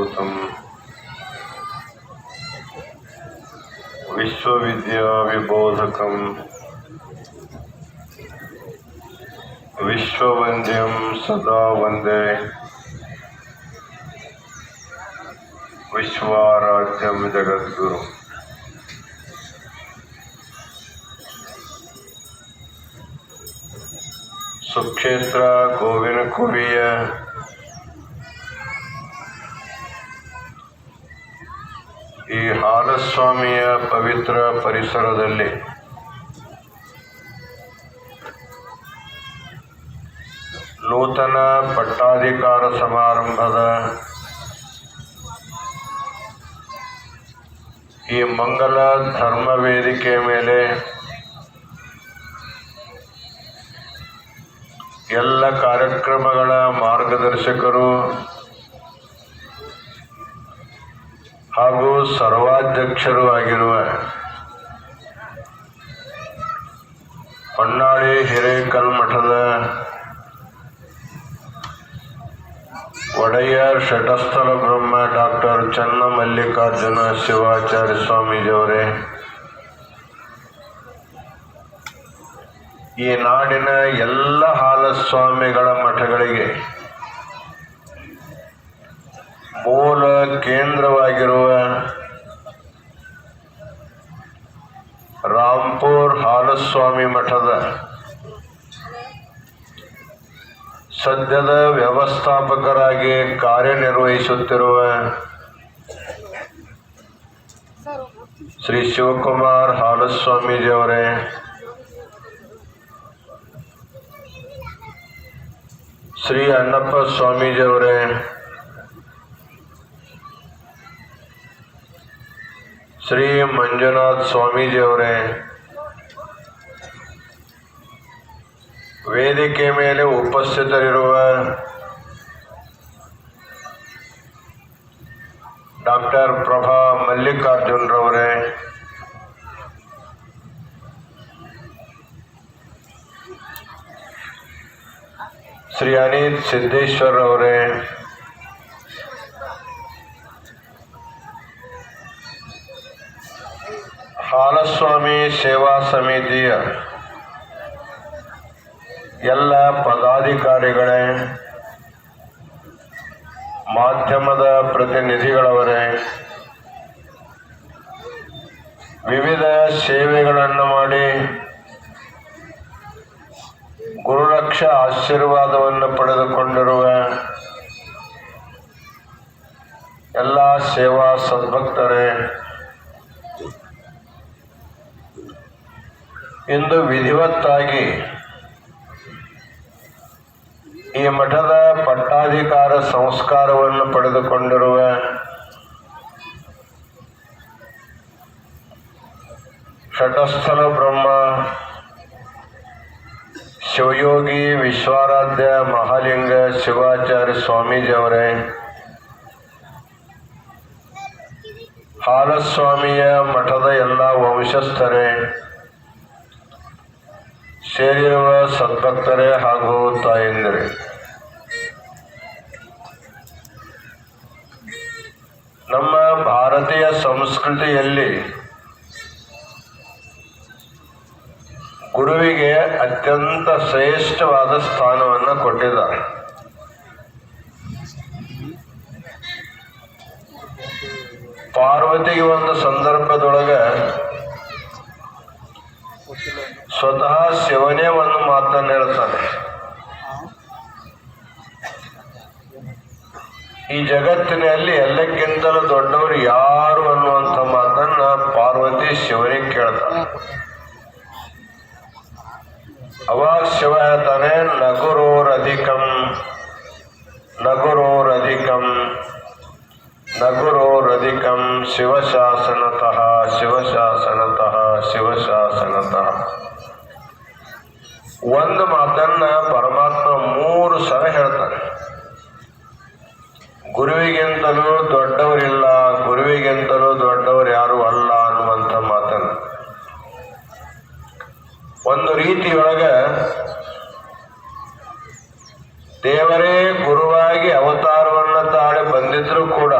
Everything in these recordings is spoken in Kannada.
गौतम विश्वविद्या विबोधक विश्ववंद्यम सदा वंदे विश्वाराध्यम जगद्गुरु। सुक्षेत्र गोविंद कुरिया ಹಾಲಸ್ವಾಮಿಯ ಪವಿತ್ರ ಪರಿಸರದಲ್ಲಿ. ನೂತನ ಪಟ್ಟಾಧಿಕಾರ ಸಮಾರಂಭದ ಈ ಮಂಗಲ ಧರ್ಮ ವೇದಿಕೆ ಮೇಲೆ ಎಲ್ಲ ಕಾರ್ಯಕ್ರಮಗಳ ಮಾರ್ಗದರ್ಶಕರು ಹಾಗೂ ಸರ್ವಾಧ್ಯಕ್ಷರು ಆಗಿರುವ ಹೊನ್ನಾಳಿ ಹಿರೇಕಲ್ಮಠದ ಒಡೆಯರ್ ಶಟಸ್ಥಲ ಬ್ರಹ್ಮ ಡಾಕ್ಟರ್ ಚನ್ನ ಮಲ್ಲಿಕಾರ್ಜುನ ಶಿವಾಚಾರ್ಯ ಸ್ವಾಮೀಜಿಯವರೇ, ಈ ನಾಡಿನ ಎಲ್ಲ ಹಾಲಸ್ವಾಮಿಗಳ ಮಠಗಳಿಗೆ ಮೂಲ ಕೇಂದ್ರವಾಗಿರುವ ರಾಂಪುರ್ ಹಾಲಸ್ವಾಮಿ ಮಠದ ಸದ್ಯದ ವ್ಯವಸ್ಥಾಪಕರಾಗಿ ಕಾರ್ಯನಿರ್ವಹಿಸುತ್ತಿರುವ ಶ್ರೀ ಶಿವಕುಮಾರ್ ಹಾಲಸ್ವಾಮೀಜಿಯವರೇ ಶ್ರೀ ಅಣ್ಣಪ್ಪ ಸ್ವಾಮೀಜಿಯವರೇ ಶ್ರೀ ಮಂಜುನಾಥ್ ಸ್ವಾಮೀಜಿಯವರೇ ವೇದಿಕೆ ಮೇಲೆ ಉಪಸ್ಥಿತರಿರುವ ಡಾಕ್ಟರ್ ಪ್ರಭಾ ಮಲ್ಲಿಕಾರ್ಜುನ್ರವರೇ ಶ್ರೀ ಅನಿತ್ ಸಿದ್ದೇಶ್ವರ್ ಅವರೇ ಹಾಲಸ್ವಾಮಿ ಸೇವಾ ಸಮಿತಿಯ ಎಲ್ಲ ಪದಾಧಿಕಾರಿಗಳೇ, ಮಾಧ್ಯಮದ ಪ್ರತಿನಿಧಿಗಳವರೇ, ವಿವಿಧ ಸೇವೆಗಳನ್ನು ಮಾಡಿ ಗುರುರಕ್ಷ ಆಶೀರ್ವಾದವನ್ನು ಪಡೆದುಕೊಂಡಿರುವ ಎಲ್ಲ ಸೇವಾ ಸದ್ಭಕ್ತರೇ ಇಂದು ವಿಧಿವತ್ತಾಗಿ ಈ ಮಠದ ಪಟ್ಟಾಧಿಕಾರ ಸಂಸ್ಕಾರವನ್ನು ಪಡೆದುಕೊಂಡಿರುವ ಷಟಸ್ಥಲ ಬ್ರಹ್ಮ ಶಿವಯೋಗಿ ವಿಶ್ವಾರಾಧ್ಯ ಮಹಾಲಿಂಗ ಶಿವಾಚಾರ್ಯ ಸ್ವಾಮೀಜಿಯವರೇ, ಹಾಲಸ್ವಾಮಿಯ ಮಠದ ಎಲ್ಲ ವಂಶಸ್ಥರೇ ಸೇರಿರುವ ಸದ್ಭಕ್ತರೇ ಹಾಗೂ ತಾಯಂದಿರೇ. ನಮ್ಮ ಭಾರತೀಯ ಸಂಸ್ಕೃತಿಯಲ್ಲಿ ಗುರುವಿಗೆ ಅತ್ಯಂತ ಶ್ರೇಷ್ಠವಾದ ಸ್ಥಾನವನ್ನು ಕೊಟ್ಟಿದ್ದಾರೆ. ಪಾರ್ವತಿಗೆ ಒಂದು ಸಂದರ್ಭದೊಳಗೆ ಸ್ವತಃ ಶಿವನೇ ಒಂದು ಮಾತನ್ನು ಹೇಳ್ತಾನೆ ಈ ಜಗತ್ತಿನಲ್ಲಿ ಎಲ್ಲಕ್ಕಿಂತಲೂ ದೊಡ್ಡವರು ಯಾರು ಅನ್ನುವಂಥ ಮಾತನ್ನ ಪಾರ್ವತಿ ಶಿವನಿಗೆ ಕೇಳ್ತಾನೆ. ಅವಾಗ ಶಿವ ಹೇಳ್ತಾನೆ, ನಗುರೋರಧಿಕಂ ನಗುರೋರಧಿಕಂ ನಗುರೋರಧಿಕಂ, ಶಿವಶಾಸನತಃ ಶಿವಶಾಸನತಃ ಶಿವಶಾಸನತಃ. ಒಂದು ಮಾತನ್ನ ಪರಮಾತ್ಮ ಮೂರು ಸಲ ಹೇಳ್ತಾನೆ. ಗುರುವಿಗಿಂತಲೂ ದೊಡ್ಡವರಿಲ್ಲ, ಗುರುವಿಗಿಂತಲೂ ದೊಡ್ಡವರು ಯಾರು ಅಲ್ಲ ಅನ್ನುವಂಥ ಮಾತನ್ನು. ಒಂದು ರೀತಿಯೊಳಗ ದೇವರೇ ಗುರುವಾಗಿ ಅವತಾರವನ್ನ ತಾಳೆ ಬಂದಿದ್ರು ಕೂಡ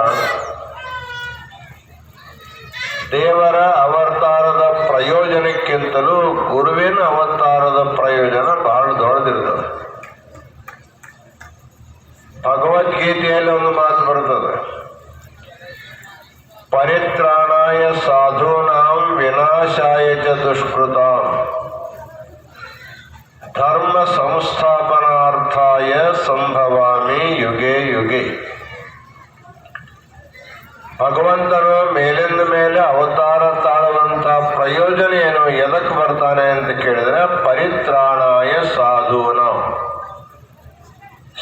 ದೇವರ ಅವತಾರದ ಪ್ರಯೋಜನಕ್ಕಿಂತಲೂ ಗುರುವಿನ ಅವತಾರದ ಪ್ರಯೋಜನ ಬಹಳ ದೊಡ್ಡದಿರ್ತದೆ. ಭಗವದ್ಗೀತೆಯಲ್ಲಿ ಒಂದು ಮಾತು ಬರ್ತದೆ. ಪರಿತ್ರಾಣಾಯ ಸಾಧೂನಾಂ ವಿನಾಶಾಯ ಚ ದುಷ್ಕೃತಾಂ. ಧರ್ಮ ಸಂಸ್ಥಾಪನಾರ್ಥಾಯ ಸಂಭವಾಮಿ ಯುಗೆ ಯುಗೆ. ಭಗವಂತನು ಮೇಲಿಂದ ಮೇಲೆ ಅವತಾರ ತಾಳುವಂತ ಏನು? ಎದಕ್ಕೆ ಬರ್ತಾನೆ ಅಂತ ಕೇಳಿದ್ರೆ, ಪರಿತ್ರಾಣಾಯ ಸಾಧುವನ.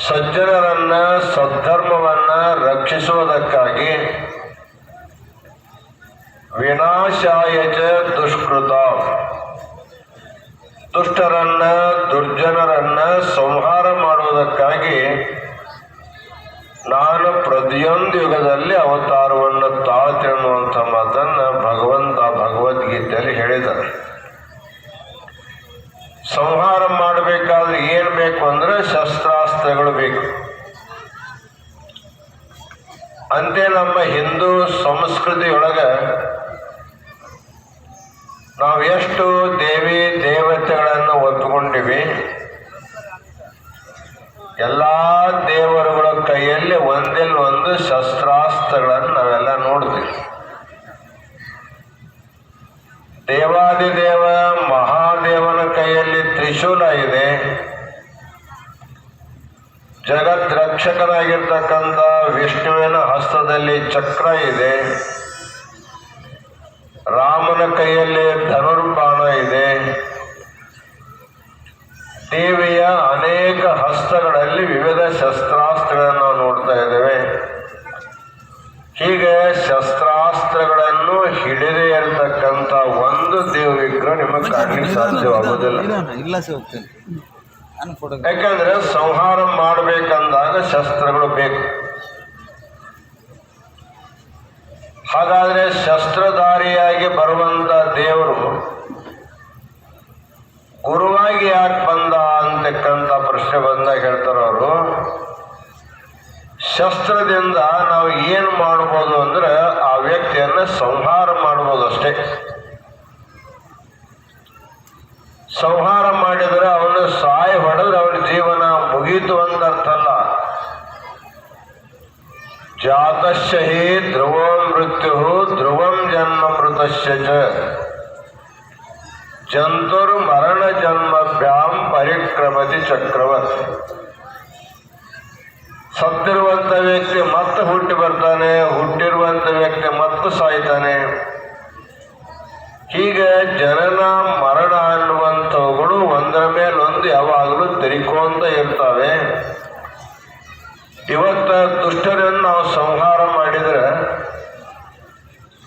ಸಜ್ಜನರನ್ನ, ಸದ್ಧರ್ಮವನ್ನ ರಕ್ಷಿಸುವುದಕ್ಕಾಗಿ ವಿನಾಶಾಯ ಚ ದುಷ್ಕೃತ. ದುಷ್ಟರನ್ನ, ದುರ್ಜನರನ್ನ ಸಂಹಾರ ಮಾಡುವುದಕ್ಕಾಗಿ ನಾನು ಪ್ರತಿಯೊಂದು ಯುಗದಲ್ಲಿ ಅವತಾರವನ್ನು ತಾಳ್ತೆ ಅನ್ನುವಂಥ ಮಾತನ್ನ ಭಗವಂತ ಭಗವದ್ಗೀತೆಯಲ್ಲಿ ಹೇಳಿದ್ದಾರೆ. ಸಂಹಾರ ಮಾಡಬೇಕಾದ್ರೆ ಏನು ಬೇಕು ಅಂದ್ರೆ ಶಸ್ತ್ರಾಸ್ತ್ರಗಳು ಬೇಕು. ಅಂತೆ ನಮ್ಮ ಹಿಂದೂ ಸಂಸ್ಕೃತಿಯೊಳಗೆ ನಾವು ಎಷ್ಟು ದೇವಿ ದೇವತೆಗಳನ್ನು ಒತ್ಕೊಂಡಿವಿ ಎಲ್ಲ ದೇವರುಗಳ ಕೈಯಲ್ಲಿ ಒಂದಿಲ್ ಒಂದು ಶಸ್ತ್ರಾಸ್ತ್ರಗಳನ್ನು ನಾವೆಲ್ಲ ನೋಡ್ತೀವಿ. ದೇವಾದಿದೇವ ಮಹಾದೇವನ ಕೈಯಲ್ಲಿ ತ್ರಿಶೂಲ ಇದೆ. ಜಗತ್ ರಕ್ಷಕನಾಗಿರ್ತಕ್ಕಂಥ ವಿಷ್ಣುವಿನ ಹಸ್ತದಲ್ಲಿ ಚಕ್ರ ಇದೆ. ರಾಮನ ಕೈಯಲ್ಲಿ ಧನುರ್ಬಾಣ ಇದೆ. ದೇವಿಯ ಅನೇಕ ಹಸ್ತಗಳಲ್ಲಿ ವಿವಿಧ ಶಸ್ತ್ರಾಸ್ತ್ರಗಳನ್ನು ನೋಡ್ತಾ ಇದ್ದೇವೆ. ಹೀಗೆ ಶಸ್ತ್ರಾಸ್ತ್ರಗಳನ್ನು ಹಿಡಿದೇ ಇರತಕ್ಕಂತ ಒಂದು ದೇವ ವಿಗ್ರಹ ನಿಮಗೆ ಕಾಣಲಿಕ್ಕೆ ಸಾಧ್ಯವಾಗುವುದಿಲ್ಲ ಯಾಕಂದ್ರೆ ಸಂಹಾರ ಮಾಡಬೇಕಂದಾಗ ಶಸ್ತ್ರಗಳು ಬೇಕು. ಹಾಗಾದ್ರೆ ಶಸ್ತ್ರಧಾರಿಯಾಗಿ ಬರುವಂತ ದೇವರು ಗುರುವಾಗಿ ಯಾಕೆ ಬಂದ ಅಂತಕ್ಕಂಥ ಪ್ರಶ್ನೆ ಬಂದಾಗ ಹೇಳ್ತಾರ ಅವರು ಶಸ್ತ್ರದಿಂದ ನಾವು ಏನು ಮಾಡ್ಬೋದು ಅಂದ್ರೆ ಆ ವ್ಯಕ್ತಿಯನ್ನ ಸಂಹಾರ ಮಾಡ್ಬೋದು ಅಷ್ಟೇ. ಸಂಹಾರ ಮಾಡಿದ್ರೆ ಅವನು ಸಾಯಿ ಹೊಡೆದ್ರೆ ಅವನ ಜೀವನ ಮುಗೀತು ಅಂತ ಅರ್ಥ ಅಲ್ಲ ಜಾತಶ್ಯ ಹಿ ಧ್ರುವಂ ಮೃತ್ಯು ಧ್ರುವಂ ಜನ್ಮ ಮೃತಶ್ಯ ಜಂತುರ್ ಮರಣ ಜನ್ಮ ಜನ್ಮಭ್ಯಾಂ ಪರಿಕ್ರಮತಿ ಚಕ್ರವತ್. ಸತ್ತಿರುವಂತ ವ್ಯಕ್ತಿ ಮತ್ತೆ ಹುಟ್ಟಿ ಬರ್ತಾನೆ, ಹುಟ್ಟಿರುವಂತ ವ್ಯಕ್ತಿ ಮತ್ತೆ ಸಾಯ್ತಾನೆ. ಹೀಗೆ ಜನನ, ಮರಣ ಅನ್ನುವಂಥವುಗಳು ಒಂದರ ಮೇಲೊಂದು ಯಾವಾಗಲೂ ತೆರಿಕೊಂತ ಇರ್ತವೆ. ಇವತ್ತ ದುಷ್ಟರನ್ನು ನಾವು ಸಂಹಾರ ಮಾಡಿದ್ರೆ,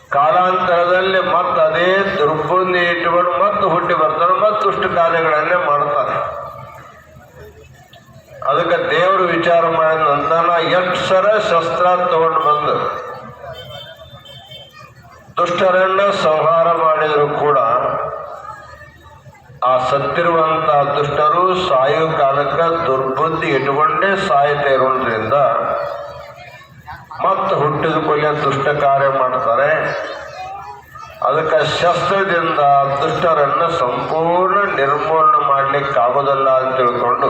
ಕಾಲಾಂತರದಲ್ಲಿ ಮತ್ತೆ ಅದೇ ದುರ್ಬುದ್ಧಿ ಇಟ್ಟುಕೊಂಡು ಮತ್ತೆ ಹುಟ್ಟಿ ಬರ್ತಾರೆ, ಮತ್ತೆ ದುಷ್ಟ ಕಾರ್ಯಗಳನ್ನೇ ಮಾಡ್ತಾರೆ. ಅದಕ್ಕೆ ದೇವರು ವಿಚಾರ ಮಾಡಿದ ನಂತರ ಎಷ್ಟು ಸರ ಶಸ್ತ್ರ ತಗೊಂಡು ಬಂದು. ದುಷ್ಟರನ್ನ ಸಂಹಾರ ಮಾಡಿದರೂ ಕೂಡ ಆ ಸತ್ತಿರುವಂತ ದುಷ್ಟರು ಸಾಯೋ ಕಾಲಕ್ಕೆ ದುರ್ಬುದ್ಧಿ ಇಟ್ಟುಕೊಂಡೇ ಸಾಯುತ್ತೆ ಇರೋದ್ರಿಂದ ಮತ್ತೆ ಹುಟ್ಟಿದ ಕೊಲೆ ದುಷ್ಟ ಕಾರ್ಯ ಮಾಡ್ತಾರೆ. ಅದಕ್ಕೆ ಶಸ್ತ್ರದಿಂದ ದುಷ್ಟರನ್ನ ಸಂಪೂರ್ಣ ನಿರ್ಮೂಲನೆ ಮಾಡ್ಲಿಕ್ಕೆ ಆಗೋದಿಲ್ಲ ಅಂತ ತಿಳ್ಕೊಂಡು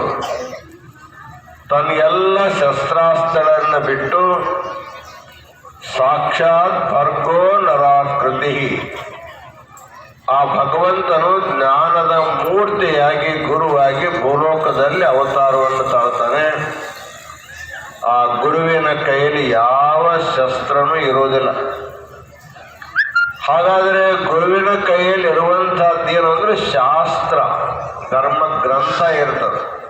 ತನ್ನೆಲ್ಲ ಶಸ್ತ್ರಾಸ್ತ್ರಗಳನ್ನು ಬಿಟ್ಟು ಸಾಕ್ಷಾತ್ ಭರ್ಗೋ ನರಾಕೃತಿ. ಆ ಭಗವಂತನು ಜ್ಞಾನದ ಮೂರ್ತಿಯಾಗಿ, ಗುರುವಾಗಿ ಭೂಲೋಕದಲ್ಲಿ ಅವತಾರವನ್ನು ತಾಳ್ತಾನೆ. ಆ ಗುರುವಿನ ಕೈಯಲ್ಲಿ ಯಾವ ಶಸ್ತ್ರನೂ ಇರುವುದಿಲ್ಲ. ಹಾಗಾದ್ರೆ ಗುರುವಿನ ಕೈಯಲ್ಲಿ ಇರುವಂತಹದ್ದೇನು ಅಂದ್ರೆ ಶಾಸ್ತ್ರ, ಧರ್ಮ ಗ್ರಂಥ ಇರ್ತದೆ.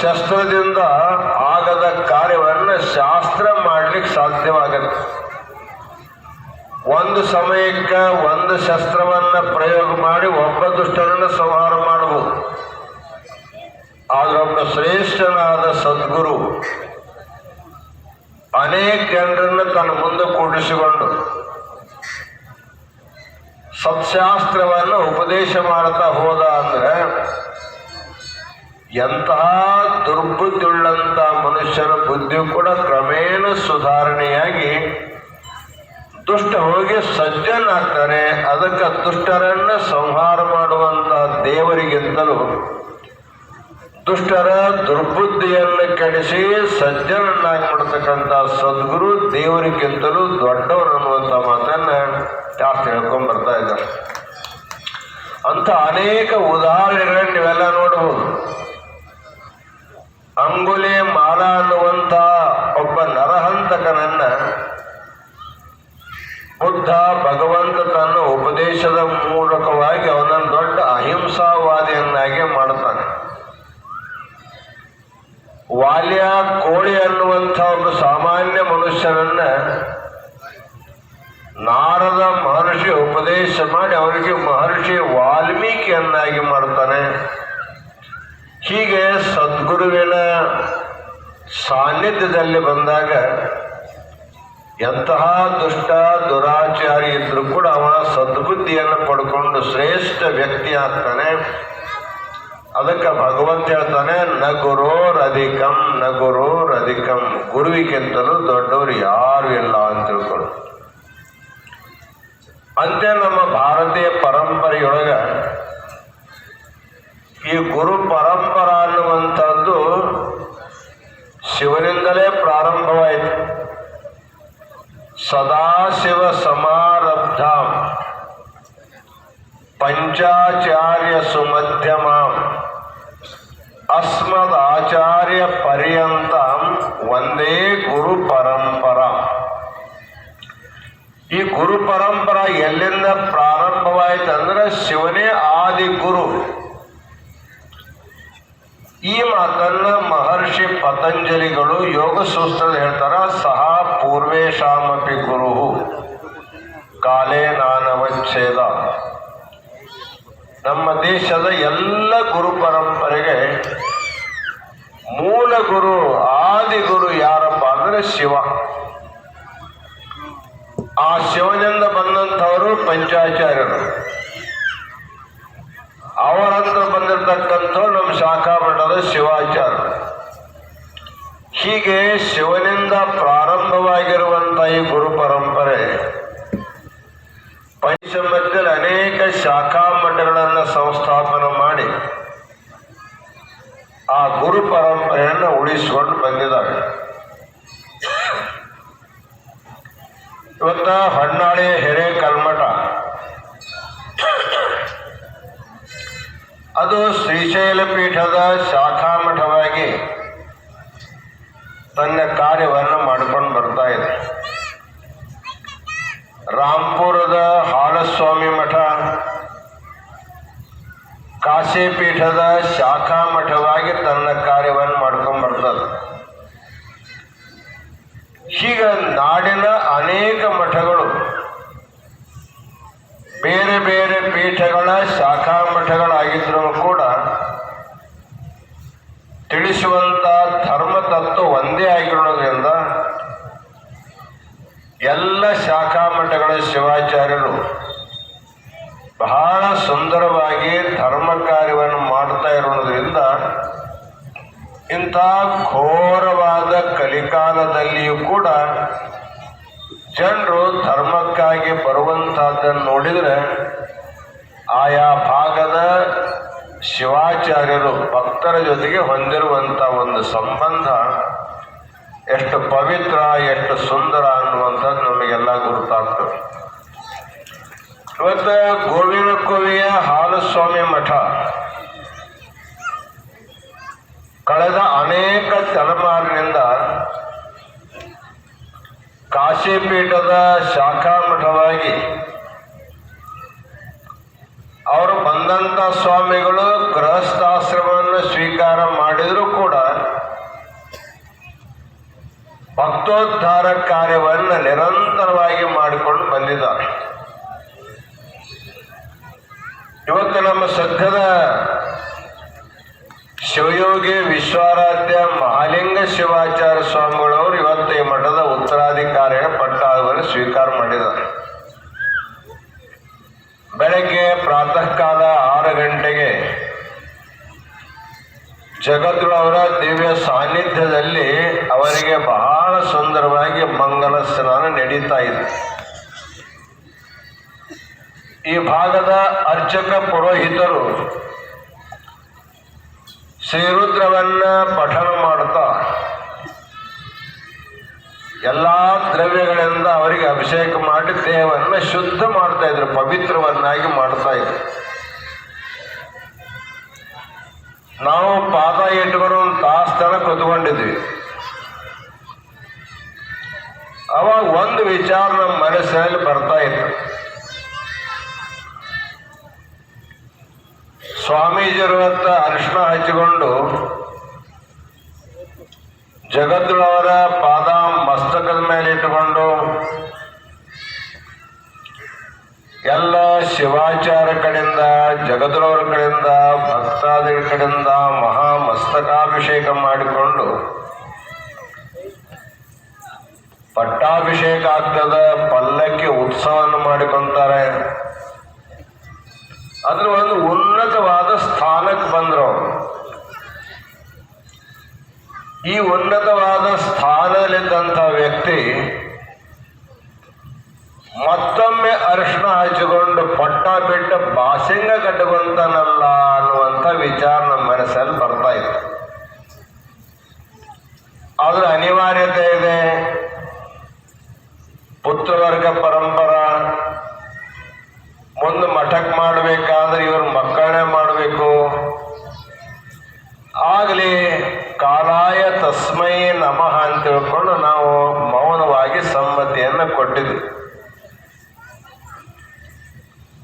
ಶಸ್ತ್ರದಿಂದ ಆಗದ ಕಾರ್ಯವನ್ನು ಶಾಸ್ತ್ರ ಮಾಡ್ಲಿಕ್ಕೆ ಸಾಧ್ಯವಾಗತ್ತೆ. ಒಂದು ಸಮಯಕ್ಕೆ ಒಂದು ಶಸ್ತ್ರವನ್ನ ಪ್ರಯೋಗ ಮಾಡಿ ಒಬ್ಬ ದುಷ್ಟರನ್ನು ಸಂಹಾರ ಮಾಡಬಹುದು. ಒಬ್ಬ ಶ್ರೇಷ್ಠನಾದ ಸದ್ಗುರು ಅನೇಕ ಜನರನ್ನು ತನ್ನ ಮುಂದೆ ಕೂಡಿಸಿಕೊಂಡು ಸತ್ಶಾಸ್ತ್ರವನ್ನು ಉಪದೇಶ ಮಾಡ್ತಾ ಹೋದ ಅಂದ್ರೆ ಎಂತಹ ದುರ್ಬುದ್ಧಿಳ್ಳಂತ ಮನುಷ್ಯನ ಬುದ್ಧಿ ಕೂಡ ಕ್ರಮೇಣ ಸುಧಾರಣೆಯಾಗಿ ದುಷ್ಟ ಹೋಗಿ ಸಜ್ಜನಾಗ್ತಾನೆ ಅದಕ್ಕೆ ದುಷ್ಟರನ್ನ ಸಂಹಾರ ಮಾಡುವಂತ ದೇವರಿಗಿಂತಲೂ ದುಷ್ಟರ ದುರ್ಬುದ್ಧಿಯನ್ನು ಕೆಡಿಸಿ ಸಜ್ಜನನ್ನಾಗಿ ಮಾಡತಕ್ಕಂಥ ಸದ್ಗುರು ದೇವರಿಗಿಂತಲೂ ದೊಡ್ಡವರು ಅನ್ನುವಂಥ ಮಾತನ್ನ ಜಾಸ್ತಿ ಹೇಳ್ಕೊಂಡ್ ಬರ್ತಾ ಇದ್ದಾರೆ. ಅಂತ ಅನೇಕ ಉದಾಹರಣೆಗಳನ್ನ ನೀವೆಲ್ಲ ನೋಡಬಹುದು ಅಂಗುಲಿ ಮಾಲ ಅನ್ನುವಂತ ಒಬ್ಬ ನರಹಂತಕನನ್ನ ಬುದ್ಧ ಭಗವಂತ ತನ್ನ ಉಪದೇಶದ ಮೂಲಕವಾಗಿ ಅವನನ್ನು ದೊಡ್ಡ ಅಹಿಂಸಾವಾದಿಯನ್ನಾಗಿ ಮಾಡ್ತಾನೆ. ವಾಲ್ಯ ಕೋಳಿ ಅನ್ನುವಂಥ ಒಬ್ಬ ಸಾಮಾನ್ಯ ಮನುಷ್ಯನನ್ನ ನಾರದ ಮಹರ್ಷಿ ಉಪದೇಶ ಮಾಡಿ ಅವರಿಗೆ ಮಹರ್ಷಿ ವಾಲ್ಮೀಕಿಯನ್ನಾಗಿ ಮಾಡ್ತಾನೆ. ಹೀಗೆ ಸದ್ಗುರುವಿನ ಸಾನ್ನಿಧ್ಯದಲ್ಲಿ ಬಂದಾಗ ಎಂತಹ ದುಷ್ಟ, ದುರಾಚಾರಿ ಇದ್ರೂ ಕೂಡ ಅವ ಸದ್ಬುದ್ಧಿಯನ್ನು ಪಡ್ಕೊಂಡು ಶ್ರೇಷ್ಠ ವ್ಯಕ್ತಿ ಆಗ್ತಾನೆ. ಅದಕ್ಕೆ ಭಗವಂತ ಹೇಳ್ತಾನೆ, ನ ಗುರೋರ್ ಅಧಿಕಂ, ನ ಗುರೋರ್ ಅಧಿಕಂ. ಗುರುವಿಗಿಂತಲೂ ದೊಡ್ಡವರು ಯಾರು ಇಲ್ಲ ಅಂತ ತಿಳ್ಕೊಳ್ಳು ಅಂತೆ ನಮ್ಮ ಭಾರತೀಯ ಪರಂಪರೆಯೊಳಗ ಈ ಗುರು ಪರಂಪರ ಅನ್ನುವಂಥದ್ದು ಶಿವನಿಂದಲೇ ಪ್ರಾರಂಭವಾಯಿತು. ಸದಾಶಿವ ಸಮಾರಬ್ಧ ಪಂಚಾಚಾರ್ಯ ಸುಮಧ್ಯಮ ಅಸ್ಮದ್ ಆಚಾರ್ಯ ಪರ್ಯಂತ ಒಂದೇ ಗುರು ಪರಂಪರ. ಈ ಗುರು ಪರಂಪರ ಎಲ್ಲಿಂದ ಪ್ರಾರಂಭವಾಯಿತು ಅಂದ್ರೆ ಶಿವನೇ ಆದಿ ಗುರು ಈ ಮಾತನ್ನ ಮಹರ್ಷಿ ಪತಂಜಲಿಗಳು ಯೋಗ ಸೂತ್ರದಲ್ಲಿ ಹೇಳ್ತಾರ, ಸಹ ಪೂರ್ವೇಶಾಮಪಿ ಗುರು ಕಾಲೇ ನಾನವಚ್ಛೇದ. ನಮ್ಮ ದೇಶದ ಎಲ್ಲ ಗುರು ಪರಂಪರೆಗೆ ಮೂಲ ಗುರು, ಆದಿ ಗುರು ಯಾರಪ್ಪ ಅಂದ್ರೆ ಶಿವ. ಆ ಶಿವನಿಂದ ಬಂದಂಥವರು ಪಂಚಾಚಾರ್ಯರು. ಅವರಂತ ಬಂದಿರತಕ್ಕಂಥ ನಮ್ಮ ಶಾಖಾ ಮಠದ ಶಿವಾಚಾರ್ಯರು ಹೀಗೆ ಶಿವನಿಂದ ಪ್ರಾರಂಭವಾಗಿರುವಂತ ಈ ಗುರು ಪರಂಪರೆ ಪಂಚಮದಲ್ಲಿ ಅನೇಕ ಶಾಖಾ ಮಠಗಳನ್ನು ಸಂಸ್ಥಾಪನೆ ಮಾಡಿ ಆ ಗುರು ಪರಂಪರೆಯನ್ನು ಉಳಿಸಿಕೊಂಡು ಬಂದಿದ್ದಾರೆ. ಇವತ್ತ ಹೊನ್ನಾಳಿ ಅದು ಶ್ರೀಶೈಲ ಪೀಠದ ಶಾಖಾ ಮಠವಾಗಿ ತನ್ನ ಕಾರ್ಯವನ್ನು ಮಾಡಿಕೊಂಡು ಬರ್ತಾ ಇದೆ. ರಾಂಪುರದ ಹಾಲಸ್ವಾಮಿ ಮಠ ಕಾಶಿ ಪೀಠದ ಶಾಖಾ ಮಠವಾಗಿ ತನ್ನ ಕಾರ್ಯವನ್ನು ಮಾಡ್ಕೊಂಡು ಬರ್ತದೆ. ಈಗ ನಾಡಿನ ಅನೇಕ ಮಠಗಳು ಬೇರೆ ಬೇರೆ ಪೀಠಗಳ ಶಾಖಾ ಮಠಗಳಾಗಿದ್ರೂ ಕೂಡ ತಿಳಿಸುವಂತ ಧರ್ಮ ತತ್ವ ಒಂದೇ ಆಗಿರೋದ್ರಿಂದ ಎಲ್ಲ ಶಾಖಾ ಮಠಗಳ ಶಿವಾಚಾರ್ಯರು ಬಹಳ ಸುಂದರವಾಗಿ ಧರ್ಮ ಕಾರ್ಯವನ್ನು ಮಾಡ್ತಾ ಇರೋದ್ರಿಂದ ಇಂಥ ಘೋರವಾದ ಕಲಿಕಾಲದಲ್ಲಿಯೂ ಕೂಡ ಜನರು ಧರ್ಮಕ್ಕಾಗಿ ಬರುವಂತಹದ್ದನ್ನು ನೋಡಿದರೆ ಆಯಾ ಭಾಗದ ಶಿವಾಚಾರ್ಯರು ಭಕ್ತರ ಜೊತೆಗೆ ಹೊಂದಿರುವಂತ ಒಂದು ಸಂಬಂಧ. ಎಷ್ಟು ಪವಿತ್ರ, ಎಷ್ಟು ಸುಂದರ ಅನ್ನುವಂಥದ್ದು ನಮಗೆಲ್ಲ ಗುರುತಾಗ್ತದೆ. ಇವತ್ತು ಗೋವಿನ ಕೋವಿಯ ಹಾಲಸ್ವಾಮಿ ಮಠ. ಕಳೆದ ಅನೇಕ ತಲೆಮಾರಿನಿಂದ ಕಾಶಿಪೀಠದ ಶಾಖಾ ಮಠವಾಗಿ ಅವರು ಬಂದಂತ ಸ್ವಾಮಿಗಳು ಗೃಹಸ್ಥಾಶ್ರಮವನ್ನು ಸ್ವೀಕಾರ ಮಾಡಿದರೂ ಕೂಡ ಭಕ್ತೋದ್ಧಾರ ಕಾರ್ಯವನ್ನು ನಿರಂತರವಾಗಿ ಮಾಡಿಕೊಂಡು ಬಂದಿದ್ದಾರೆ. ಇವತ್ತು ನಮ್ಮ ಸದ್ಯದ ಶಿವಯೋಗಿ ವಿಶ್ವಾರಾಧ್ಯ ಮಹಾಲಿಂಗ ಶಿವಾಚಾರ್ಯ ಸ್ವಾಮಿಗಳವರು ಇವತ್ತು ಈ ಮಠದ ಉತ್ತರಾಧಿಕಾರಿಯ ಪಟ್ಟಾಳವನ್ನು ಸ್ವೀಕಾರ ಮಾಡಿದ್ದಾರೆ. ಬೆಳಗ್ಗೆ ಪ್ರಾತಃ ಕಾಲ ಆರು ಗಂಟೆಗೆ ಜಗದ್ಗುರು ಅವರ ದಿವ್ಯ ಸಾನ್ನಿಧ್ಯದಲ್ಲಿ ಅವರಿಗೆ ಬಹಳ ಸುಂದರವಾಗಿ ಮಂಗಲ ಸ್ನಾನ ನಡೀತಾ ಇದೆ ಈ ಭಾಗದ ಅರ್ಚಕ ಪುರೋಹಿತರು ಶ್ರೀರುದ್ರವನ್ನ ಪಠನ ಮಾಡ್ತಾ ಎಲ್ಲಾ ದ್ರವ್ಯಗಳಿಂದ ಅವರಿಗೆ ಅಭಿಷೇಕ ಮಾಡಿ ದೇಹವನ್ನು ಶುದ್ಧ ಮಾಡ್ತಾ ಇದ್ರು, ಪವಿತ್ರವನ್ನಾಗಿ ಮಾಡ್ತಾ ಇದ್ರು. ನಾವು ಪಾದ ಇಟ್ಕೊಂಡು ಒಂದು ತಾಸು ತನ ಕುತ್ಕೊಂಡಿದ್ವಿ. ಅವಾಗ ಒಂದು ವಿಚಾರ ನಮ್ಮ ಮನಸ್ಸಿನಲ್ಲಿ ಬರ್ತಾ ಇತ್ತು. ಸ್ವಾಮೀಜಿಯರು ಅಂತ ಅರಿಶಿನ ಹಚ್ಚಿಕೊಂಡು ಜಗದ್ರವರ ಪಾದ ಮೇಲೆ ಇಟ್ಟುಕೊಂಡು ಎಲ್ಲ ಶಿವಾಚಾರ ಕಡೆಯಿಂದ ಜಗದ್ರವರ ಕಡೆಯಿಂದ, ಭಕ್ತಾದಿಗಳ ಕಡೆಯಿಂದ ಮಹಾಮಸ್ತಕಾಭಿಷೇಕ ಮಾಡಿಕೊಂಡು ಪಟ್ಟಾಭಿಷೇಕ ಆಗ್ತದ, ಪಲ್ಲಕ್ಕಿ ಉತ್ಸವವನ್ನು ಮಾಡಿಕೊಂತಾರೆ. ಅದ್ರ ಒಂದು ಉನ್ನತವಾದ ಸ್ಥಾನಕ್ಕೆ ಬಂದರು ಈ ಉನ್ನತವಾದ ಸ್ಥಾನದಲ್ಲಿದ್ದಂಥ ವ್ಯಕ್ತಿ ಮತ್ತೊಮ್ಮೆ ಅರಿಶಿನ ಹಚ್ಚಿಕೊಂಡು ಪಟ್ಟ ಬಿಟ್ಟು ಬಾಸಿಂಗ ಕಟ್ಟುವಂತನಲ್ಲ ಅನ್ನುವಂಥ ವಿಚಾರ ನಮ್ಮ ಮನಸ್ಸಲ್ಲಿ ಬರ್ತಾ ಇತ್ತು. ಆದ್ರೆ ಅನಿವಾರ್ಯತೆ ಇದೆ. ಪುತ್ರವರ್ಗ ಪರಂಪರ ಮುಂದೆ ಮಠಕ್ಕೆ ಮಾಡಬೇಕಾದ್ರೆ ಇವ್ರ ಮಕ್ಕಳನ್ನೇ ಮಾಡಬೇಕು. ಆಗಲಿ ಕಾಲಾಯ ತಸ್ಮೈ ನಮಃ ಅಂತ ತಿಳ್ಕೊಂಡು ನಾವು ಮೌನವಾಗಿ ಸಮ್ಮತಿಯನ್ನು ಕೊಟ್ಟಿದ್ವಿ.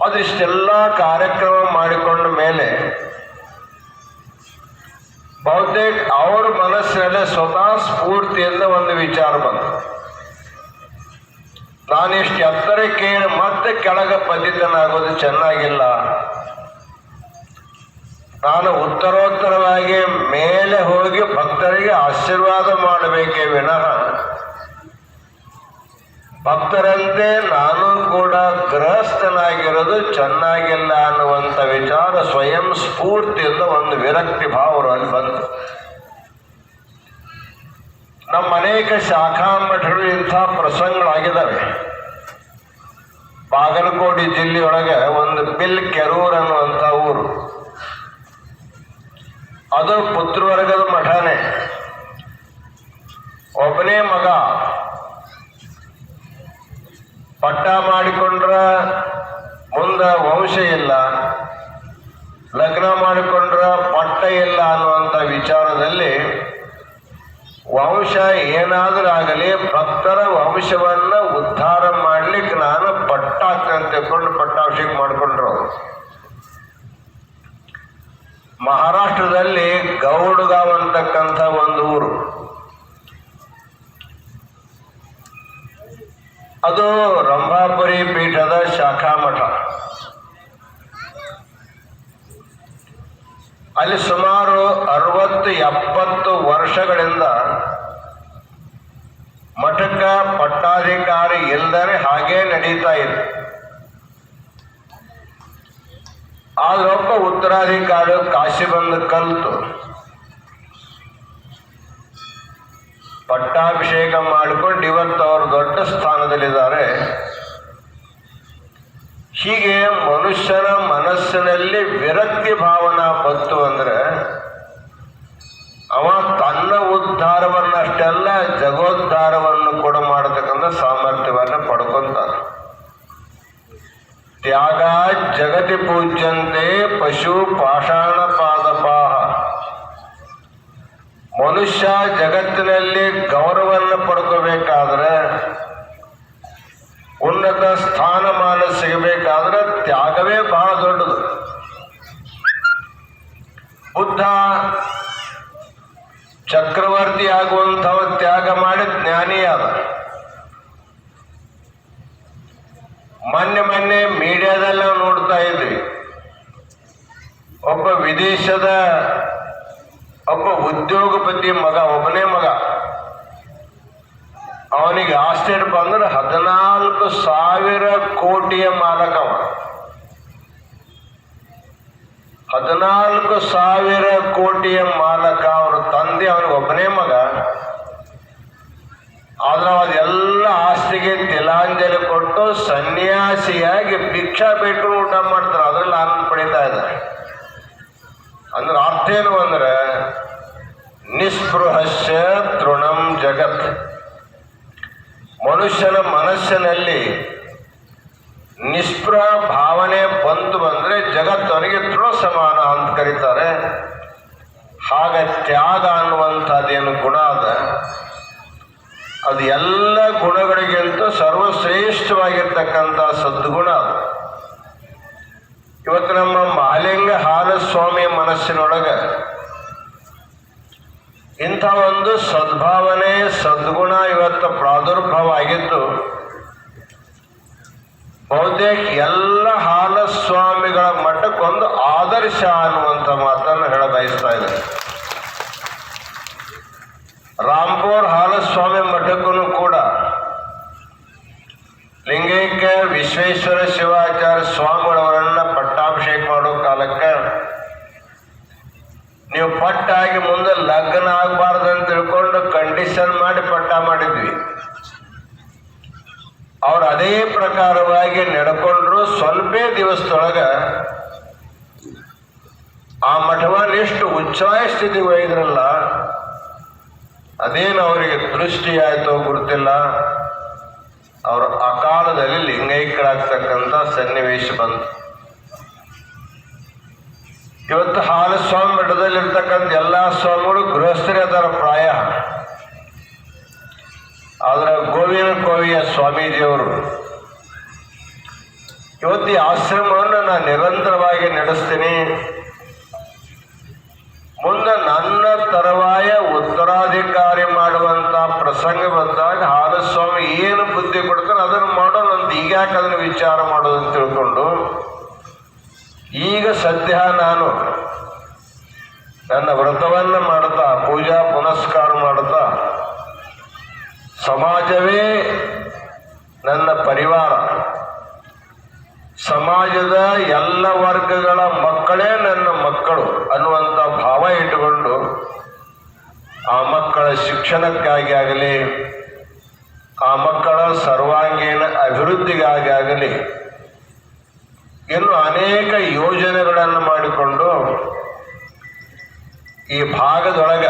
ಅದಿಷ್ಟೆಲ್ಲ ಕಾರ್ಯಕ್ರಮ ಮಾಡಿಕೊಂಡ ಮೇಲೆ ಬಹುತೇಕ ಅವರ ಮನಸ್ಸಿನಲ್ಲಿ ಸ್ವತಃ ಸ್ಫೂರ್ತಿಯಿಂದ ಒಂದು ವಿಚಾರ ಬಂತು. ನಾನಿಷ್ಟು ಎತ್ತರಕ್ಕೆ ಮತ್ತೆ ಕೆಳಗೆ ಪತಿತನಾಗೋದು ಚೆನ್ನಾಗಿಲ್ಲ. ನಾನು ಉತ್ತರೋತ್ತರವಾಗಿ ಮೇಲೆ ಹೋಗಿ ಭಕ್ತರಿಗೆ ಆಶೀರ್ವಾದ ಮಾಡಬೇಕೇ ವಿನಃ. ಭಕ್ತರಂತೆ ನಾನು ಕೂಡ ಗೃಹಸ್ಥನಾಗಿರೋದು ಚೆನ್ನಾಗಿಲ್ಲ ಅನ್ನುವಂಥ ವಿಚಾರ ಸ್ವಯಂ ಸ್ಫೂರ್ತಿಯಿಂದ ಒಂದು ವಿರಕ್ತಿ ಭಾವರಲ್ಲಿ ಬಂತು. ನಮ್ಮ ಅನೇಕ ಶಾಖಾ ಮಠಗಳು ಇಂಥ ಪ್ರಸಂಗಗಳಾಗಿದ್ದಾವೆ. ಬಾಗಲಕೋಟೆ ಜಿಲ್ಲೆಯೊಳಗೆ ಒಂದು ಬಿಲ್ ಕೆರೂರ್ ಅನ್ನುವಂಥ ಊರು. ಅದು ಪುತ್ರವರ್ಗದ ಮಠನೇ. ಒಬ್ಬನೇ ಮಗ. ಪಟ್ಟ ಮಾಡಿಕೊಂಡ್ರ ಮುಂದ ವಂಶ ಇಲ್ಲ. ಲಗ್ನ ಮಾಡಿಕೊಂಡ್ರ ಪಟ್ಟ ಇಲ್ಲ ಅನ್ನುವಂಥ ವಿಚಾರದಲ್ಲಿ ವಂಶ ಏನಾದರೂ ಆಗಲಿ ಭಕ್ತರ ವಂಶವನ್ನ ಉದ್ಧಾರ ಮಾಡ್ಲಿಕ್ಕೆ ನಾನು ಪಟ್ಟ ಅಂತ ತಿಳ್ಕೊಂಡು ಪಟ್ಟಾಭಿಷೇಕ ಮಾಡಿಕೊಂಡ್ರು. ಮಹಾರಾಷ್ಟ್ರದಲ್ಲಿ ಗೌಡಗಾವ್ ಅಂತಕ್ಕಂಥ ಒಂದು ಊರು. ಅದು ರಂಭಾಪುರಿ ಪೀಠದ ಶಾಖಾ ಮಠ. ಅಲ್ಲಿ ಸುಮಾರು ಅರವತ್ತು ಎಪ್ಪತ್ತು ವರ್ಷಗಳಿಂದ ಮಠಕ್ಕ ಪಟ್ಟಾಧಿಕಾರಿ ಇಲ್ಲದರೆ ಹಾಗೇ ನಡೀತಾ ಇದೆ. ಆದ್ರೊಬ್ಬ ಉತ್ತರಾಧಿಕಾರ ಕಾಶಿ ಬಂದು ಕಲ್ತು. ಪಟ್ಟಾಭಿಷೇಕ ಮಾಡಿಕೊಂಡು ಇವತ್ತು ಅವರು ದೊಡ್ಡ ಸ್ಥಾನದಲ್ಲಿದ್ದಾರೆ. ಹೀಗೆ ಮನುಷ್ಯನ ಮನಸ್ಸಿನಲ್ಲಿ ವಿರಕ್ತಿ ಭಾವನಾ ಬಂತು ಅಂದ್ರೆ ಅವ ತನ್ನ ಉದ್ಧಾರವನ್ನಷ್ಟೆಲ್ಲ ಜಗೋದ್ಧಾರವನ್ನು ಕೂಡ ಮಾಡತಕ್ಕಂಥ ಸಾಮರ್ಥ್ಯವನ್ನ ಪಡ್ಕೊಂತಾನೆ. ತ್ಯಾಗ ಜಗತಿ ಪೂಜ್ಯಂತೆ ಪಶು ಪಾಷಾಣ ಪಾದಪಾಹ ಮನುಷ್ಯ ಜಗತ್ತಿನಲ್ಲಿ ಗೌರವವನ್ನು ಪಡ್ಕೋಬೇಕಾದ್ರೆ, ಉನ್ನತ ಸ್ಥಾನಮಾನ ಸಿಗಬೇಕಾದ್ರೆ ತ್ಯಾಗವೇ ಬಹಳ ದೊಡ್ಡದು. ಬುದ್ಧ ಚಕ್ರವರ್ತಿ ಆಗುವಂಥವ ತ್ಯಾಗ ಮಾಡಿ ಜ್ಞಾನಿಯಾದ. ಮೊನ್ನೆ ಮೊನ್ನೆ ಮೀಡಿಯಾದಲ್ಲಿ ನಾವು ನೋಡ್ತಾ ಇದ್ವಿ. ಒಬ್ಬ ವಿದೇಶದ, ಒಬ್ಬ ಉದ್ಯೋಗಪತಿ ಮಗ, ಒಬ್ಬನೇ ಮಗ. ಅವನಿಗೆ ಆಸ್ಟೇಟ್ ಬಂದ್ರೆ ಹದಿನಾಲ್ಕು ಸಾವಿರ ಕೋಟಿಯ ಮಾಲಕವ ಹದಿನಾಲ್ಕು ಸಾವಿರ ಕೋಟಿಯ ಮಾಲಕ ಅವರ ತಂದೆ ಅವನಿಗೆ ಒಬ್ಬನೇ ಮಗ. ಆದ್ರೆ ಅದೆಲ್ಲ ಆಸ್ತಿಗೆ ತಿಲಾಂಜಲಿ ಸನ್ಯಾಸಿಯಾಗಿ ಭಿಕ್ಷಾ ಬಿಟ್ಟು ಊಟ ಮಾಡ್ತಾರೆ. ಅದ್ರಲ್ಲಿ ಆನಂದ ಪಡೀತಾ ಇದ್ದಾರೆ. ಅಂದ್ರೆ ಅರ್ಥ ಏನು ಅಂದ್ರೆ, ನಿಸ್ಪೃಹಸ್ಯ ತೃಣಂ ಜಗತ್. ಮನುಷ್ಯನ ಮನಸ್ಸಿನಲ್ಲಿ ನಿಸ್ಪೃಹ ಭಾವನೆ ಬಂತು ಬಂದ್ರೆ ಜಗತ್ತವರಿಗೆ ತೃಣ ಸಮಾನ ಅಂತ ಕರೀತಾರೆ. ಹಾಗೆ ತ್ಯಾಗ ಅನ್ನುವಂಥದ್ದೇನು ಗುಣ ಅದ? ಅದು ಎಲ್ಲ ಗುಣಗಳಿಗಿಂತ ಸರ್ವಶ್ರೇಷ್ಠವಾಗಿರ್ತಕ್ಕಂಥ ಸದ್ಗುಣ. ಇವತ್ತು ನಮ್ಮ ಮಾಲಿಂಗ ಹಾಲಸ್ವಾಮಿ ಮನಸ್ಸಿನೊಳಗೆ ಇಂಥ ಒಂದು ಸದ್ಭಾವನೆ, ಸದ್ಗುಣ ಇವತ್ತು ಪ್ರಾದುರ್ಭಾವ ಆಗಿದ್ದು ಬಹುತೇಕ ಎಲ್ಲ ಹಾಲಸ್ವಾಮಿಗಳ ಮಟ್ಟಕ್ಕೊಂದು ಆದರ್ಶ ಅನ್ನುವಂಥ ಮಾತನ್ನು ಹೇಳ ಬಯಸ್ತಾ ಇದೆ ರಾಂಪುರ್ ಹಾಲಸ್ವಾಮಿ ಮಠಕ್ಕೂ ಕೂಡ ಲಿಂಗೈಕ್ಯ ವಿಶ್ವೇಶ್ವರ ಶಿವಾಚಾರ್ಯ ಸ್ವಾಮಿಗಳವರನ್ನ ಪಟ್ಟಾಭಿಷೇಕ ಮಾಡೋ ಕಾಲಕ್ಕೆ ನೀವು ಪಟ್ಟಾಗಿ ಮುಂದೆ ಲಗ್ನ ಆಗಬಾರ್ದು ಅಂತ ತಿಳ್ಕೊಂಡು ಕಂಡೀಷನ್ ಮಾಡಿ ಪಟ್ಟ ಮಾಡಿದ್ವಿ. ಅವ್ರು ಅದೇ ಪ್ರಕಾರವಾಗಿ ನಡ್ಕೊಂಡ್ರು ಸ್ವಲ್ಪ ದಿವಸದೊಳಗ ಆ ಮಠವನ್ನು ಎಷ್ಟು ಉಚ್ಚಾಯ ಸ್ಥಿತಿ ಒಯ್ದ್ರಲ್ಲ, ಅದೇನು ಅವರಿಗೆ ದೃಷ್ಟಿ ಆಯ್ತೋ ಗುರುತಿಲ್ಲ ಅವರ ಅಕಾಲದಲ್ಲಿ ಲಿಂಗೈಕ್ಯರಾಗ್ತಕ್ಕಂಥ ಸನ್ನಿವೇಶ ಬಂತು. ಇವತ್ತು ಹಾಲಸ್ವಾಮಿ ಮಠದಲ್ಲಿರ್ತಕ್ಕಂಥ ಎಲ್ಲ ಸ್ವಾಮಿಗಳು ಗೃಹಸ್ಥರೇ ಅದರ ಪ್ರಾಯ. ಆದ್ರೆ ಗೋವಿನ ಕೋವಿಯ ಸ್ವಾಮೀಜಿಯವರು, ಇವತ್ತು ಈ ಆಶ್ರಮವನ್ನು ನಾನು ನಿರಂತರವಾಗಿ ನಡೆಸ್ತೀನಿ. ಮುಂದೆ ನನ್ನ ತರುವಾಯ ಉತ್ತರಾಧಿಕಾರಿ ಮಾಡುವಂತ ಪ್ರಸಂಗ ಬಂದಾಗ, ಹಾಲಸ್ವಾಮಿ, ಏನು ಬುದ್ಧಿ ಕೊಡ್ತಾರೆ? ಅದನ್ನು ಮಾಡೋ ನಂದು ಈಗ ಯಾಕೆ ಅದನ್ನು ವಿಚಾರ ಮಾಡೋದು ಅಂತ ತಿಳ್ಕೊಂಡು, ಈಗ ಸದ್ಯ ನಾನು ನನ್ನ ವ್ರತವನ್ನು ಮಾಡ್ತಾ ಪೂಜಾ ಪುನಸ್ಕಾರ ಮಾಡ್ತಾ ಸಮಾಜವೇ ನನ್ನ ಪರಿವಾರ ಸಮಾಜದ ಎಲ್ಲ ವರ್ಗಗಳ ಮಕ್ಕಳೇ ನನ್ನ ಮಕ್ಕಳು ಅನ್ನುವಂಥ ಭಾವ ಇಟ್ಟುಕೊಂಡು ಆ ಮಕ್ಕಳ ಶಿಕ್ಷಣಕ್ಕಾಗಿ ಆಗಲಿ, ಆ ಮಕ್ಕಳ ಸರ್ವಾಂಗೀಣ ಅಭಿವೃದ್ಧಿಗಾಗಿ ಆಗಲಿ ಇನ್ನು ಅನೇಕ ಯೋಜನೆಗಳನ್ನು ಮಾಡಿಕೊಂಡು ಈ ಭಾಗದೊಳಗ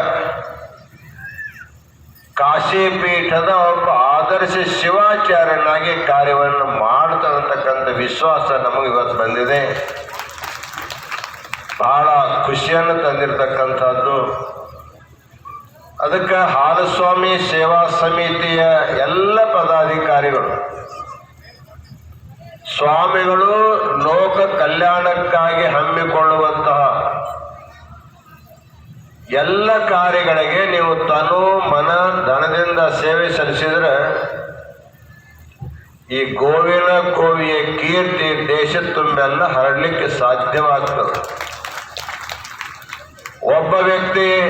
ಕಾಶಿ ಪೀಠದ ಒಬ್ಬ ಆದರ್ಶ ಶಿವಾಚಾರ್ಯನಾಗಿ ಕಾರ್ಯವನ್ನು ಮಾಡ್ತಾನಂತಕ್ಕಂಥ ವಿಶ್ವಾಸ ನಮಗೆ ಇವತ್ತು ಬಂದಿದೆ. ಬಹಳ ಖುಷಿಯನ್ನು ತಂದಿರತಕ್ಕಂಥದ್ದು. ಅದಕ್ಕೆ ಹಾಲಸ್ವಾಮಿ ಸೇವಾ ಸಮಿತಿಯ ಎಲ್ಲ ಪದಾಧಿಕಾರಿಗಳು, ಸ್ವಾಮಿಗಳು ಲೋಕ ಕಲ್ಯಾಣಕ್ಕಾಗಿ ಹಮ್ಮಿಕೊಳ್ಳುವಂತಹ ಎಲ್ಲ ಕಾರ್ಯಗಳಿಗೆ ನೀವು ತನು ಮನ ಧನದಿಂದ ಸೇವೆ ಸಲ್ಲಿಸಿದ್ರೆ ಈ ಗೋವಿನ ಕೋವಿಯ ಕೀರ್ತಿ ದೇಶ ತುಂಬೆಲ್ಲ ಹರಡಲಿಕ್ಕೆ ಸಾಧ್ಯವಾಗ್ತದೆ. ಒಬ್ಬ ವ್ಯಕ್ತಿ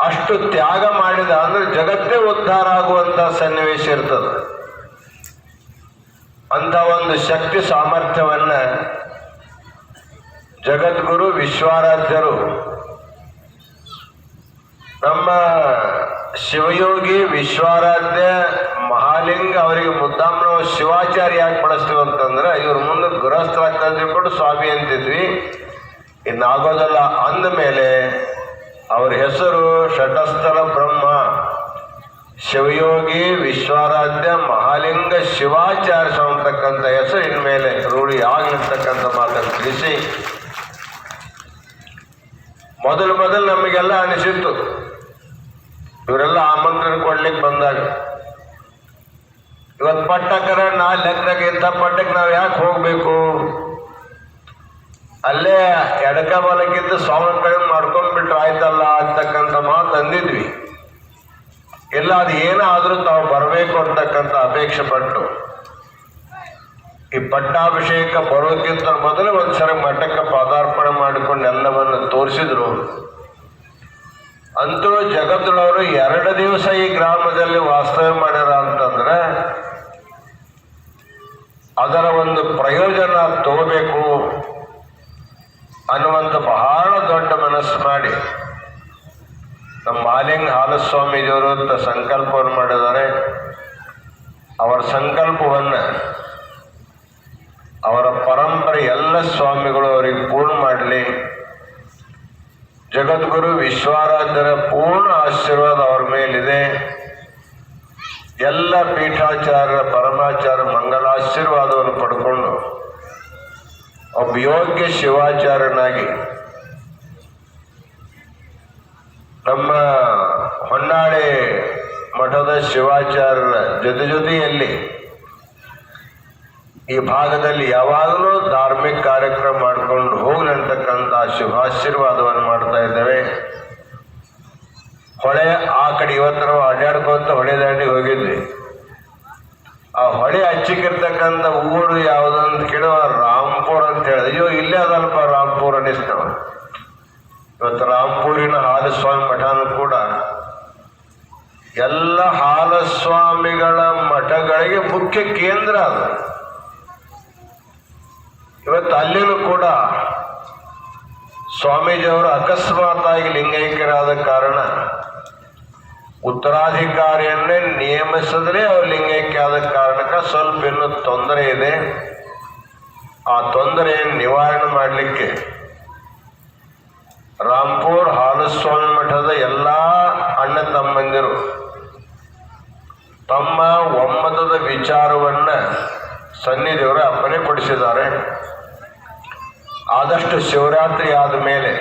ಅಷ್ಟು ತ್ಯಾಗ ಮಾಡಿದ ಅಂದ್ರೆ ಜಗತ್ತೇ ಉದ್ಧಾರ ಆಗುವಂತ ಸನ್ನಿವೇಶ ಇರ್ತದೆ. ಅಂತ ಒಂದು ಶಕ್ತಿ ಸಾಮರ್ಥ್ಯವನ್ನ ಜಗದ್ಗುರು ವಿಶ್ವಾರಾಧ್ಯರು. ನಮ್ಮ ಶಿವಯೋಗಿ ವಿಶ್ವಾರಾಧ್ಯ ಮಹಾಲಿಂಗ ಅವರಿಗೆ ಮುದ್ದಾಮ್ ಶಿವಾಚಾರ್ಯ ಯಾಕೆ ಬಳಸ್ತೀವಿ ಅಂತಂದ್ರೆ ಇವ್ರ ಮುಂದೆ ಗೃಹಸ್ಥರಾಗ್ತಾ ತಿಳ್ಕೊಂಡು ಸ್ವಾಮಿ ಅಂತಿದ್ವಿ. ಇನ್ನಾಗೋದಲ್ಲ ಅಂದ ಮೇಲೆ ಅವ್ರ ಹೆಸರು ಷಟಸ್ಥಲ ಬ್ರಹ್ಮ. ಶಿವಯೋಗಿ ವಿಶ್ವಾರಾಧ್ಯ ಮಹಾಲಿಂಗ ಶಿವಾಚಾರ್ಯ ಅಂತಕ್ಕಂಥ ಹೆಸರು ಇನ್ಮೇಲೆ ರೂಢಿ ಆಗ್ಲಿರ್ತಕ್ಕಂಥ ಮಾತನ್ನು ತಿಳಿಸಿ ಮೊದಲು ಮೊದಲು ನಮಗೆಲ್ಲ ಅನಿಸಿತ್ತು. ಇವರೆಲ್ಲ ಆಮಂತ್ರಣ ಕೊಡ್ಲಿಕ್ಕೆ ಬಂದಾಗ. ಇವತ್ತು ಪಟ್ಟಕರ ನಾ ಲೆಕ್ಕದಾಗ ಇಂಥ ಪಟ್ಟಕ್ಕೆ ನಾವು ಯಾಕೆ ಹೋಗಬೇಕು? ಅಲ್ಲೇ ಎಡಕ ಬಲಕ್ಕಿಂತ ಸ್ವಾಮಿ ಕಡಿಮೆ ಮಾಡ್ಕೊಂಡ್ಬಿಟ್ರೆ ಆಯ್ತಲ್ಲ ಅಂತಕ್ಕಂಥ ಮಾತು ಅಂದಿದ್ವಿ. ಇಲ್ಲ, ಅದು ಏನಾದರೂ ತಾವು ಬರಬೇಕು ಅಂತಕ್ಕಂಥ ಅಪೇಕ್ಷೆ ಪಟ್ಟು. ಈ ಪಟ್ಟಾಭಿಷೇಕ ಬರೋದಕ್ಕಿಂತ ಮೊದಲು ಒಂದು ಸರ ಮಠಕ್ಕೆ ಪಾದಾರ್ಪಣೆ ಮಾಡಿಕೊಂಡು ಎಲ್ಲವನ್ನು ತೋರಿಸಿದ್ರು. ಅಂತೂ ಜಗತ್ತೊಳವರು ಎರಡು ದಿವಸ ಈ ಗ್ರಾಮದಲ್ಲಿ ವಾಸ್ತವ್ಯ ಮಾಡ್ಯಾರ ಅಂತಂದ್ರೆ, ಅದರ ಒಂದು ಪ್ರಯೋಜನ ತಗೋಬೇಕು ಅನ್ನುವಂಥ ಬಹಳ ದೊಡ್ಡ ಮನಸ್ಸು ಮಾಡಿ ನಮ್ಮ ಮಾಲಿಂಗ ಹಾಲಸ್ವಾಮೀಜಿಯವರು ಅಂತ ಸಂಕಲ್ಪವನ್ನು ಮಾಡಿದ್ದಾರೆ. ಅವರ ಸಂಕಲ್ಪವನ್ನು ಅವರ ಪರಂಪರೆ ಎಲ್ಲ ಸ್ವಾಮಿಗಳು ಅವರಿಗೆ ಪೂರ್ಣ ಮಾಡಲಿ. ಜಗದ್ಗುರು ವಿಶ್ವಾರಾಧ್ಯರ ಪೂರ್ಣ ಆಶೀರ್ವಾದ ಅವರ ಮೇಲಿದೆ. ಎಲ್ಲ ಪೀಠಾಚಾರ್ಯರ ಪರಮಾಚಾರ್ಯ ಮಂಗಲಾಶೀರ್ವಾದವನ್ನು ಪಡ್ಕೊಂಡು ಒಬ್ಬ ಯೋಗ್ಯ ಶಿವಾಚಾರ್ಯನಾಗಿ ನಮ್ಮ ಹೊನ್ನಾಳಿ ಮಠದ ಶಿವಾಚಾರ್ಯರ ಜೊತೆ ಜೊತೆಯಲ್ಲಿ ಈ ಭಾಗದಲ್ಲಿ ಯಾವಾಗಲೂ ಧಾರ್ಮಿಕ ಕಾರ್ಯಕ್ರಮ ಮಾಡಿಕೊಂಡು ಹೋಗಲಿ ಅಂತಕ್ಕಂಥ ಶುಭಾಶೀರ್ವಾದವನ್ನು ಮಾಡ್ತಾ ಇದ್ದೇವೆ. ಹೊಳೆ ಆ ಕಡೆ ಇವತ್ತು ನಾವು ಅಡ್ಡಾಡ್ಕೊಂತ ಹೊಳೆ ದಾಂಡಿಗೆ ಹೋಗಿದ್ವಿ. ಆ ಹೊಳೆ ಹಚ್ಚಿಕ್ಕಿರ್ತಕ್ಕಂಥ ಊರು ಯಾವುದಂತ ಕೇಳುವ ರಾಮ್ಪುರ್ ಅಂತ ಹೇಳಿದೆ ಅಯ್ಯೋ, ಇಲ್ಲೇ ಅದಲ್ಪ ರಾಮ್ಪುರ್ ಅನ್ನಿಸ್ತವ ಇವತ್ತು ರಾಮ್ಪುರಿನ ಹಾಲಸ್ವಾಮಿ ಮಠನೂ ಕೂಡ ಎಲ್ಲ ಹಾಲಸ್ವಾಮಿಗಳ ಮಠಗಳಿಗೆ ಮುಖ್ಯ ಕೇಂದ್ರ ಅದು. ಇವತ್ತು ಅಲ್ಲಿನೂ ಕೂಡ ಸ್ವಾಮೀಜಿಯವರು ಅಕಸ್ಮಾತಾಗಿ ಲಿಂಗೈಕ್ಯರಾದ ಕಾರಣ ಉತ್ತರಾಧಿಕಾರಿಯನ್ನೇ ನಿಯಮಿಸಿದ್ರೆ ಅವರು ಲಿಂಗೈಕ್ಯ ಆದ ಕಾರಣಕ್ಕೆ ಸ್ವಲ್ಪ ಇನ್ನೂ ತೊಂದರೆ ಇದೆ. ಆ ತೊಂದರೆಯನ್ನು ನಿವಾರಣೆ ಮಾಡಲಿಕ್ಕೆ ರಾಂಪುರ್ ಹಾಲಸ್ವಾಮಿ ಮಠದ ಎಲ್ಲ ಅಣ್ಣ ತಮ್ಮಂದಿರು ತಮ್ಮ ಒಮ್ಮತದ ವಿಚಾರವನ್ನ ಸನ್ನಿಧಿಯವರು ಅಪ್ಪನೆ ಕೊಡಿಸಿದ್ದಾರೆ. ಆದಷ್ಟು ಶಿವರಾತ್ರಿ ಆದ ಮೇಲೆ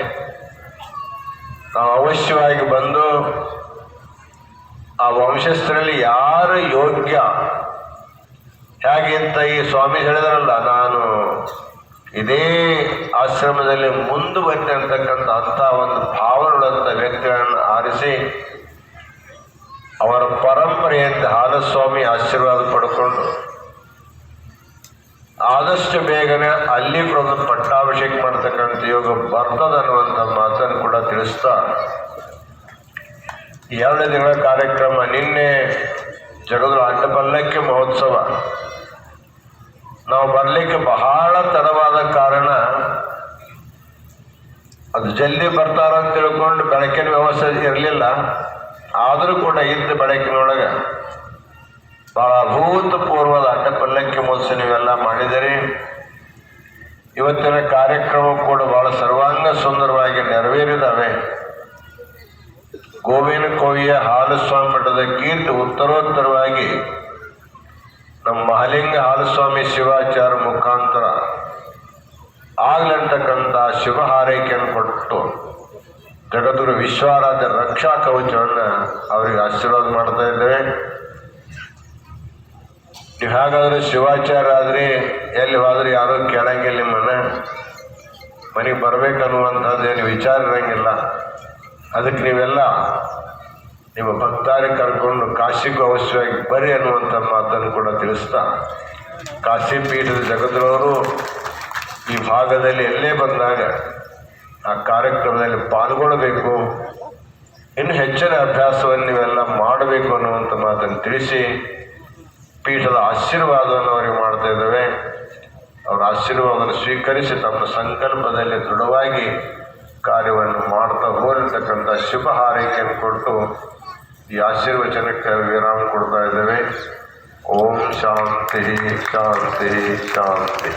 ನಾವು ಅವಶ್ಯವಾಗಿ ಬಂದು ಆ ವಂಶಸ್ಥರಲ್ಲಿ ಯಾರು ಯೋಗ್ಯ? ಹೇಗಿಂತ ಈ ಸ್ವಾಮಿ ಹೇಳಿದ್ರಲ್ಲ, ನಾನು ಇದೇ ಆಶ್ರಮದಲ್ಲಿ ಮುಂದುವರಿತಕ್ಕಂಥ ಅಂಥ ಒಂದು ಭಾವನೆಗಳಂಥ ವ್ಯಕ್ತಿಗಳನ್ನು ಆರಿಸಿ ಅವರ ಪರಂಪರೆಯಂತೆ ಹಾಲಸ್ವಾಮಿ ಆಶೀರ್ವಾದ ಪಡ್ಕೊಂಡು ಆದಷ್ಟು ಬೇಗನೆ ಅಲ್ಲಿ ಪ್ರಭು ಪಟ್ಟಾಭಿಷೇಕ ಮಾಡ್ತಕ್ಕಂಥ ಯೋಗ ಬರ್ತದೆ ಅನ್ನುವಂಥ ಮಾತನ್ನು ಕೂಡ ತಿಳಿಸ್ತಾ ಎರಡು ದಿನಗಳ ಕಾರ್ಯಕ್ರಮ ನಿನ್ನೆ ಜಗದ ಅಡ್ಡಪಲ್ಲಕ್ಕೆ ಮಹೋತ್ಸವ. ನಾವು ಬರಲಿಕ್ಕೆ ಬಹಳ ತಡವಾದ ಕಾರಣ ಅದು ಜಲ್ದಿ ಬರ್ತಾರ ಅಂತ ತಿಳ್ಕೊಂಡು ಬೆಳಕಿನ ವ್ಯವಸ್ಥೆ ಇರಲಿಲ್ಲ. ಆದರೂ ಕೂಡ ಇದ್ದ ಬೆಳಕಿನೊಳಗೆ. ಬಹಳ ಅಭೂತಪೂರ್ವದ ಅಡ್ಡಪಲ್ಲಕ್ಕೆ ಮಹೋತ್ಸವ ನೀವೆಲ್ಲ ಮಾಡಿದಿರಿ ಇವತ್ತಿನ ಕಾರ್ಯಕ್ರಮ ಕೂಡ ಬಹಳ ಸರ್ವಾಂಗ ಸುಂದರವಾಗಿ ನೆರವೇರಿದಾವೆ ಗೋವಿನ ಕೋವಿಯ ಹಾಲಸ್ವಾಮಿ ಮಠದ ಕೀರ್ತಿ ಉತ್ತರೋತ್ತರವಾಗಿ ನಮ್ಮ ಮಹಲಿಂಗ ಹಾಲಸ್ವಾಮಿ ಶಿವಾಚಾರ್ಯ ಮುಖಾಂತರ ಆಗ್ಲಂತಕ್ಕಂಥ ಶುಭ ಹಾರೈಕೆಯನ್ನು ಕೊಟ್ಟು ಜಗದ್ಗುರು ವಿಶ್ವಾರಾಧ್ಯ ರಕ್ಷಾ ಕವಚವನ್ನು ಅವರಿಗೆ ಆಶೀರ್ವಾದ ಮಾಡ್ತಾ ಇದ್ದೇವೆ. ಹೇಗಾದ್ರೆ ಶಿವಾಚಾರ್ಯ ಆದ್ರಿ ಎಲ್ಲಿ ಹೋದ್ರೆ? ಯಾರೂ ಕೇಳಂಗಿಲ್ಲ ನಿಮ್ಮನ್ನ. ಮನೆಗೆ ಬರ್ಬೇಕನ್ನುವಂಥದ್ದೇನು ವಿಚಾರ ಇರಂಗಿಲ್ಲ ಅದಕ್ಕೆ ನೀವೆಲ್ಲ ನಿಮ್ಮ ಭಕ್ತಾರಿ ಕರ್ಕೊಂಡು ಕಾಶಿಗೂ ಅವಶ್ಯವಾಗಿ ಬರ್ರಿ ಅನ್ನುವಂಥ ಮಾತನ್ನು ಕೂಡ ತಿಳಿಸ್ತಾ ಕಾಶಿ ಪೀಠದ ಜಗದ್ರವರು ಈ ಭಾಗದಲ್ಲಿ ಎಲ್ಲೇ ಬಂದಾಗ ಆ ಕಾರ್ಯಕ್ರಮದಲ್ಲಿ ಪಾಲ್ಗೊಳ್ಳಬೇಕು. ಇನ್ನು ಹೆಚ್ಚಿನ ಅಭ್ಯಾಸವನ್ನು ನೀವೆಲ್ಲ ಮಾಡಬೇಕು ಅನ್ನುವಂಥ ಮಾತನ್ನು ತಿಳಿಸಿ ಪೀಠದ ಆಶೀರ್ವಾದವನ್ನು ಅವರಿಗೆ ಮಾಡ್ತಾ ಇದ್ದೇವೆ. ಅವರ ಆಶೀರ್ವಾದವನ್ನು ಸ್ವೀಕರಿಸಿ ತಮ್ಮ ಸಂಕಲ್ಪದಲ್ಲಿ ದೃಢವಾಗಿ ಕಾರ್ಯವನ್ನು ಮಾಡ್ತಾ ಹೋಗಿರ್ತಕ್ಕಂಥ ಶುಭ ಹಾರೈಕೆಯನ್ನು ಕೊಟ್ಟು ಈ ಆಶೀರ್ವಚನಕ್ಕೆ ವಿರಾಮ ಕೊಡ್ತಾ ಇದ್ದೇವೆ. ಓಂ ಶಾಂತಿ ಶಾಂತಿ ಶಾಂತಿ.